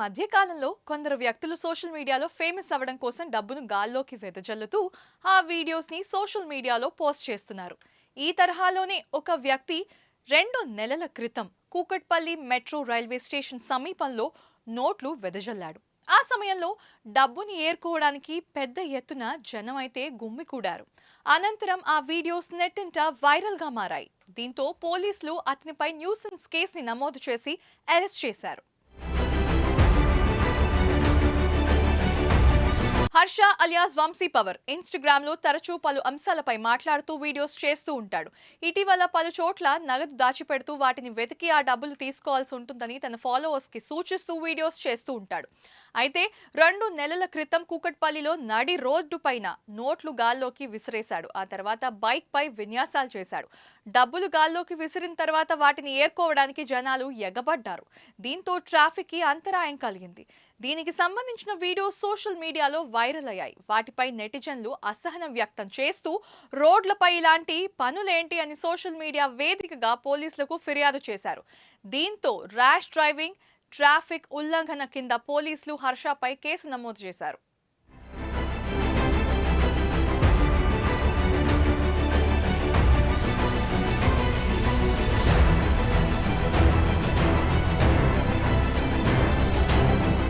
మధ్య కాలంలో కొందరు వ్యక్తులు సోషల్ మీడియాలో ఫేమస్ అవ్వడం కోసం డబ్బును గాల్లోకి వెదజల్లుతూ ఆ వీడియోస్ని సోషల్ మీడియాలో పోస్ట్ చేస్తున్నారు. ఈ తరహాలోనే ఒక వ్యక్తి రెండు నెలల క్రితం కూకట్పల్లి మెట్రో రైల్వే స్టేషన్ సమీపంలో నోట్లు వెదజల్లాడు. ఆ సమయంలో డబ్బుని ఏర్కోవడానికి పెద్ద ఎత్తున జనం అయితే గుమ్మికూడారు అనంతరం ఆ వీడియోస్ నెట్టింట వైరల్గా మారాయి. దీంతో పోలీసులు అతనిపై న్యూసెన్స్ కేసుని నమోదు చేసి అరెస్ట్ చేశారు. హర్ష అలియాస్ వంశీ పవర్ ఇన్స్టాగ్రామ్లో తరచూ పలు అంశాలపై మాట్లాడుతూ వీడియోస్ చేస్తూ ఉంటాడు. ఇటీవల పలు చోట్ల నగదు దాచిపెడుతూ వాటిని వెతికి ఆ డబ్బులు తీసుకోవాల్సి ఉంటుందని తన ఫాలోవర్స్కి సూచిస్తూ వీడియోస్ చేస్తూ ఉంటాడు. అయితే రెండు నెలల క్రితం కూకట్పల్లిలో నడి రోడ్డు పైన నోట్లు గాల్లోకి విసిరేశాడు. ఆ తర్వాత బైక్ పై విన్యాసాలు చేశాడు. డబ్బులు గాల్లోకి విసిరిన తర్వాత వాటిని ఏర్కోవడానికి జనాలు ఎగబడ్డారు. దీంతో ట్రాఫిక్కి అంతరాయం కలిగింది. దీనికి సంబంధించిన వీడియో సోషల్ మీడియాలో వైరల్ అయ్యాయి. వాటిపై నెటిజన్లు అసహనం వ్యక్తం చేస్తూ రోడ్లపై ఇలాంటి పనులేంటి అని సోషల్ మీడియా వేదికగా పోలీసులకు ఫిర్యాదు చేశారు. దీంతో ర్యాష్ డ్రైవింగ్ ట్రాఫిక్ ఉల్లంఘన కింద పోలీసులు హర్షపై కేసు నమోదు చేశారు.